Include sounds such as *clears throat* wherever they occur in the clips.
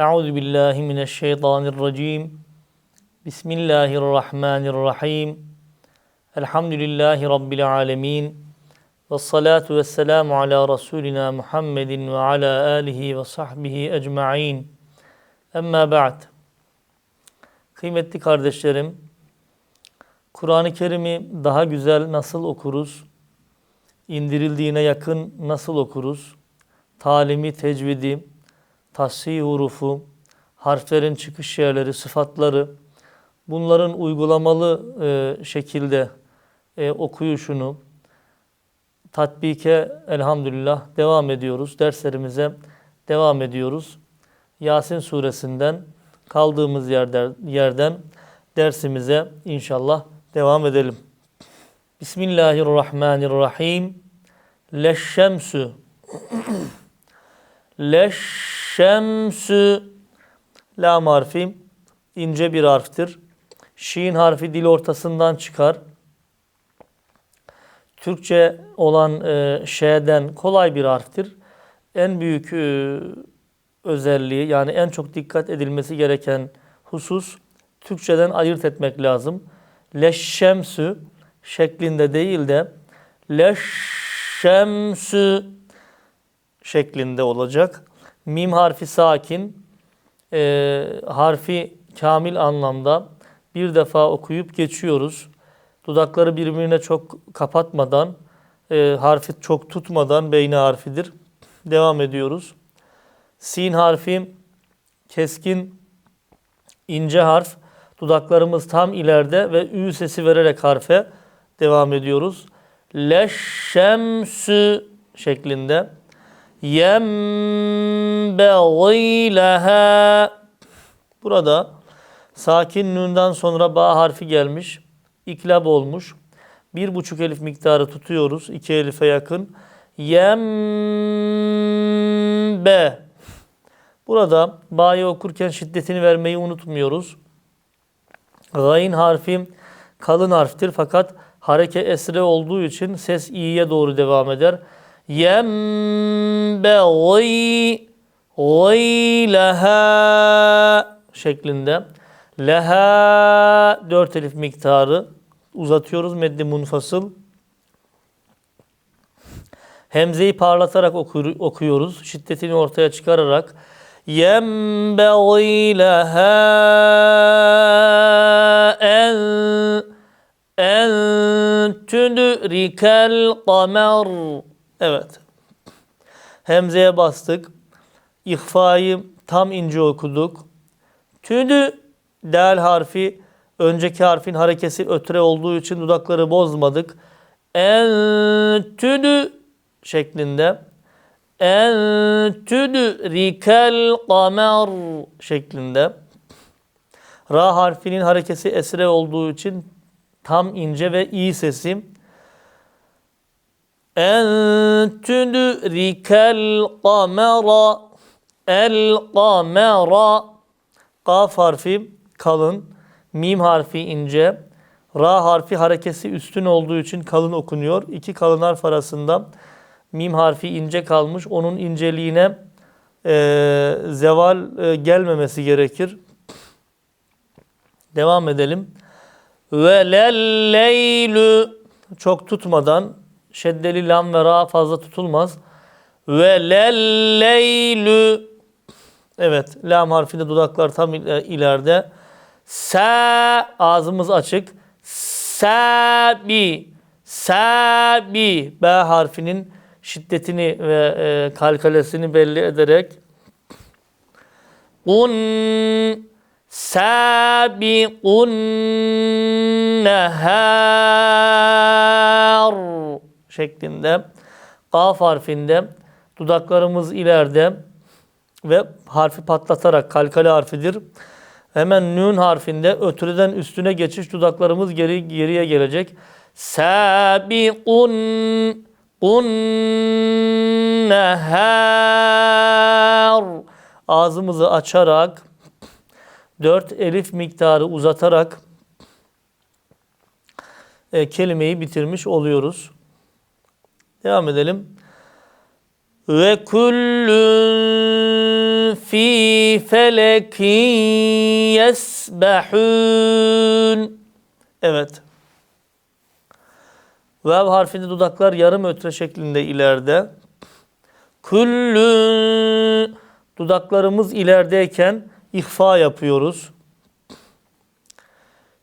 Euzu billahi mineşşeytanirracim. Bismillahirrahmanirrahim. Elhamdülillahi rabbil alamin. Ves salatu vesselamu ala rasulina Muhammedin ve ala alihi ve sahbihi ecmaîn. Emma ba'd. Kıymetli kardeşlerim, Kur'an-ı Kerim'i daha güzel nasıl okuruz? İndirildiğine yakın nasıl okuruz? Talimi, tecvidi, tasih hurufu, harflerin çıkış yerleri, sıfatları, bunların uygulamalı e, şekilde e, okuyuşunu tatbike elhamdülillah devam ediyoruz. Derslerimize devam ediyoruz. Yasin suresinden kaldığımız yerden, yerden dersimize inşallah devam edelim. Bismillahirrahmanirrahim. Leşşemsü. *clears throat* Leşşemsü. Lam harfi ince bir harftir. Şiin harfi dil ortasından çıkar. Türkçe olan e, ş'den kolay bir harftir. En büyük e, özelliği yani en çok dikkat edilmesi gereken husus Türkçeden ayırt etmek lazım. Leşşemsü şeklinde değil de leşşemsü şeklinde olacak. Mim harfi sakin, e, harfi kamil anlamda bir defa okuyup geçiyoruz. Dudakları birbirine çok kapatmadan, e, harfi çok tutmadan beyni harfidir. Devam ediyoruz. Sin harfi keskin, ince harf. Dudaklarımız tam ileride ve ü sesi vererek harfe devam ediyoruz. Leşşemsü şeklinde. Yembeğî leha. Burada sakin nünden sonra ba harfi gelmiş. İklab olmuş. Bir buçuk elif miktarı tutuyoruz. iki elife yakın. Yembe. Burada ba'yı okurken şiddetini vermeyi unutmuyoruz. Gayn harfi kalın harftir fakat hareke esre olduğu için ses i'ye doğru devam eder. Yembeği gıyleha şeklinde. Leha dört elif miktarı uzatıyoruz meddi munfasıl. Hemzeyi parlatarak okur, okuyoruz. Şiddetini ortaya çıkararak. Yembeği leha en en tüdrikel kamer. Evet. Hemzeye bastık. İhfayı tam ince okuduk. Tüdü del harfi önceki harfin harekesi ötre olduğu için dudakları bozmadık. En tüdü şeklinde. En tüdü rikel kamer şeklinde. Ra harfinin harekesi esre olduğu için tam ince ve iyi sesi. En tüdü rikel kamera el kamera Kaf harfi kalın, mim harfi ince, ra harfi harekesi üstün olduğu için kalın okunuyor. İki kalın harf arasında mim harfi ince kalmış. Onun inceliğine e, zeval e, gelmemesi gerekir. Devam edelim. Ve lelleylü çok tutmadan şeddeli lam ve ra fazla tutulmaz. Ve lelleylü Evet, lam harfinde dudaklar tam ileride. Sa ağzımız açık. Sabi. Sabi. B harfinin şiddetini ve e, kalkalesini belli ederek un sabiqun nehar şeklinde kaf harfinde dudaklarımız ileride ve harfi patlatarak kalkale harfidir. Hemen nun harfinde ötüreden üstüne geçiş dudaklarımız geri geriye gelecek. Sabiqun un nehar ağzımızı açarak dört elif miktarı uzatarak e, kelimeyi bitirmiş oluyoruz. Devam edelim. Ve kullun fi felekin yesbahun. Evet. Vav harfinde dudaklar yarım ötre şeklinde ileride. Kullün dudaklarımız ilerideyken ihfa yapıyoruz.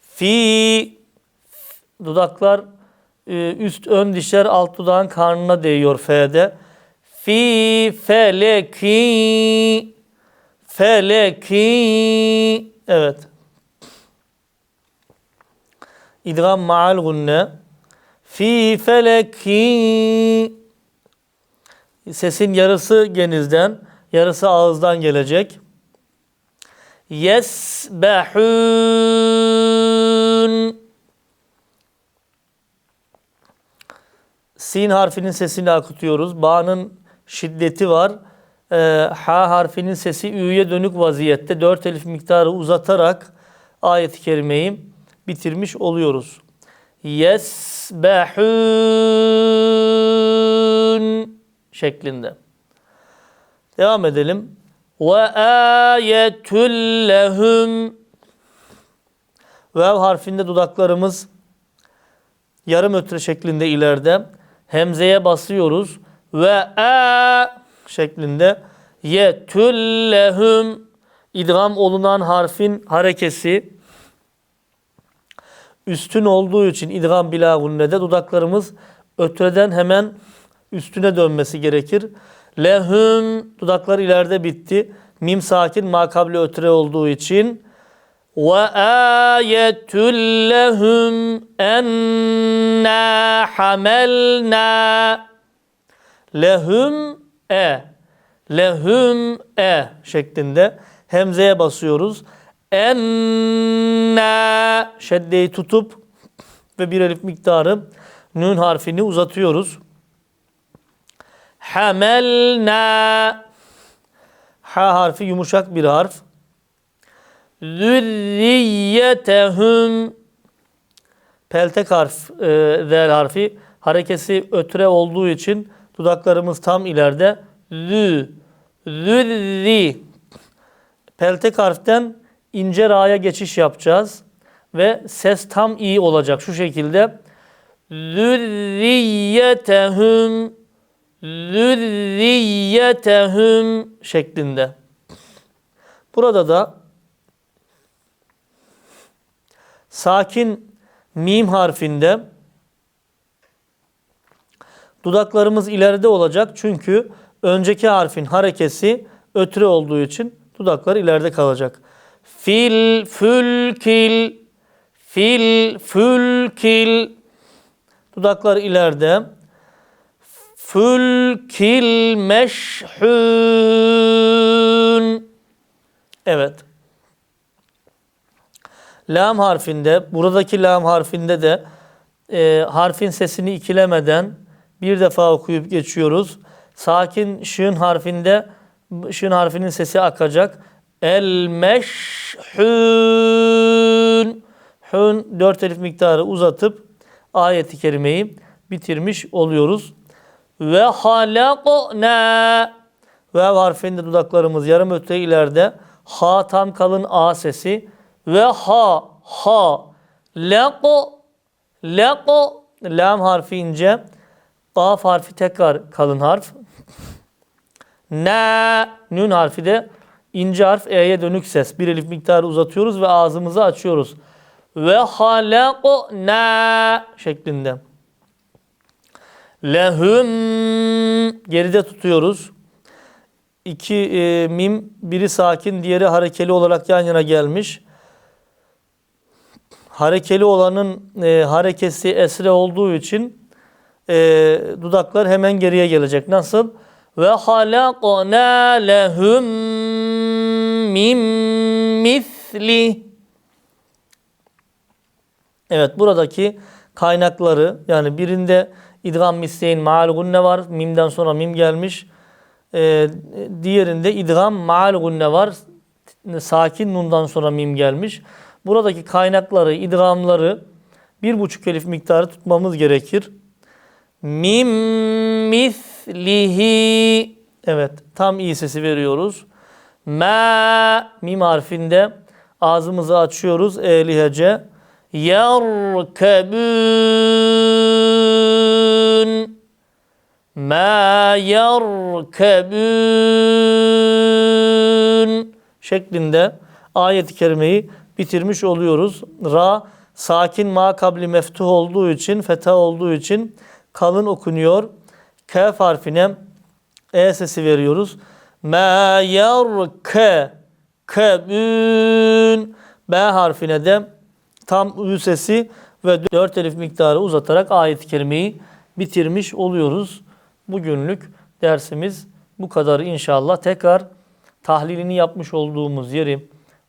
Fi dudaklar üst ön dişler alt dudağın karnına değiyor F'de. Fi feleki feleki evet. İdgam ma'al gunne. Fi feleki sesin yarısı genizden, yarısı ağızdan gelecek. Yesbehun Sin harfinin sesini akıtıyoruz. Ba'nın şiddeti var. Ee, ha harfinin sesi ü'ye dönük vaziyette. Dört elif miktarı uzatarak ayet-i kerimeyi bitirmiş oluyoruz. Yesbehun şeklinde. Devam edelim. Ve ayetul lehum Vev harfinde dudaklarımız yarım ötre şeklinde ileride. Hemzeye basıyoruz. Ve a şeklinde yetül lehum idgam olunan harfin harekesi üstün olduğu için idgam bila gunnede dudaklarımız ötreden hemen üstüne dönmesi gerekir. Lehum dudaklar ileride bitti. Mim sakin makabli ötre olduğu için ayetul lehum enna hamelna lehum e lehum e şeklinde hemzeye basıyoruz. Enna şeddeyi tutup ve bir elif miktarı nun harfini uzatıyoruz. Hamelna ha harfi yumuşak bir harf. Zürriyetehum. Peltek harf e, zel harfi. Harekesi ötre olduğu için dudaklarımız tam ileride. Zü zürri. Peltek harften ince ra'ya geçiş yapacağız. Ve ses tam iyi olacak şu şekilde. Zürriyetehum. Zürriyetehum şeklinde. Burada da sakin mim harfinde dudaklarımız ileride olacak. Çünkü önceki harfin harekesi ötre olduğu için dudaklar ileride kalacak. Fil, fülkil, fil, fülkil. Dudaklar ileride. Fülkil meşhun. Evet. Lam harfinde, buradaki lam harfinde de e, harfin sesini ikilemeden bir defa okuyup geçiyoruz. Sakin şın harfinde şın harfinin sesi akacak. El meşhun. Hun dört elif miktarı uzatıp ayeti kerimeyi bitirmiş oluyoruz. Ve halakna ve harfinde dudaklarımız yarım öte ileride. Ha tam kalın A sesi ve ha ha laqo laqo lam harfi ince Kaf harfi tekrar kalın harf. *laughs* Na nun harfi de ince harf e'ye dönük ses. Bir elif miktarı uzatıyoruz ve ağzımızı açıyoruz. Ve halaqna şeklinde. Lehum geride tutuyoruz. İki e, mim biri sakin diğeri harekeli olarak yan yana gelmiş. Harekeli olanın e, harekesi esre olduğu için e, dudaklar hemen geriye gelecek. Nasıl? Ve halakna lehum mim misli. Evet buradaki kaynakları yani birinde idgam misleyin maal gunne var. Mimden sonra mim gelmiş. Ee, diğerinde idgam maal gunne var. Sakin nundan sonra mim gelmiş. Buradaki kaynakları, idgamları bir buçuk elif miktarı tutmamız gerekir. Mim mislihi Evet tam iyi sesi veriyoruz. Ma mim harfinde ağzımızı açıyoruz e'li hece. Yerkebün Ma yerkebün şeklinde ayet-i kerimeyi bitirmiş oluyoruz. Ra sakin ma kabli meftuh olduğu için, fetha olduğu için kalın okunuyor. Kaf harfine e sesi veriyoruz. Ma yerke kebün B harfine de tam ü sesi ve dört elif miktarı uzatarak ayet-i kerimeyi bitirmiş oluyoruz. Bugünlük dersimiz bu kadar inşallah. Tekrar tahlilini yapmış olduğumuz yeri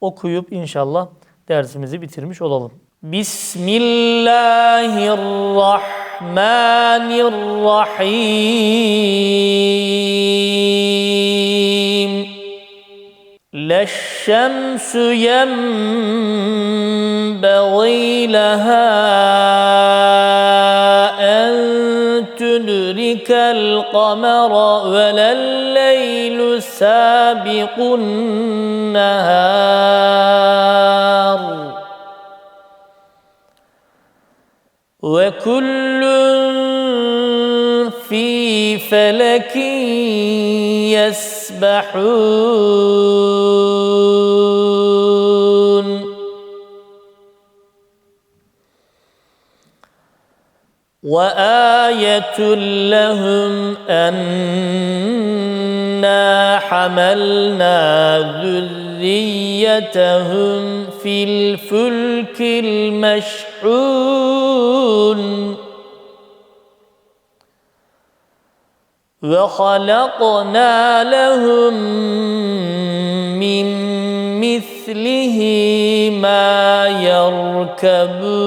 okuyup inşallah dersimizi bitirmiş olalım. Bismillahirrahmanirrahim. Leşşemsü yenbeği leha en tüdrikel kamera velel leylü sâ سابق النهار وكل في فلك يسبحون. وآية لهم أنا حملنا ذريتهم في الفلك المشحون وخلقنا لهم من مثله ما يركبون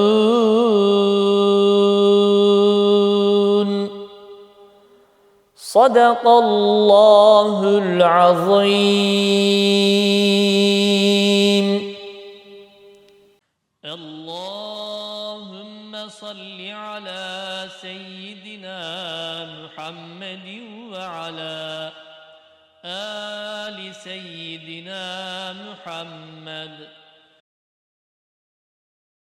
صدق الله العظيم اللهم صل على سيدنا محمد وعلى آل سيدنا محمد.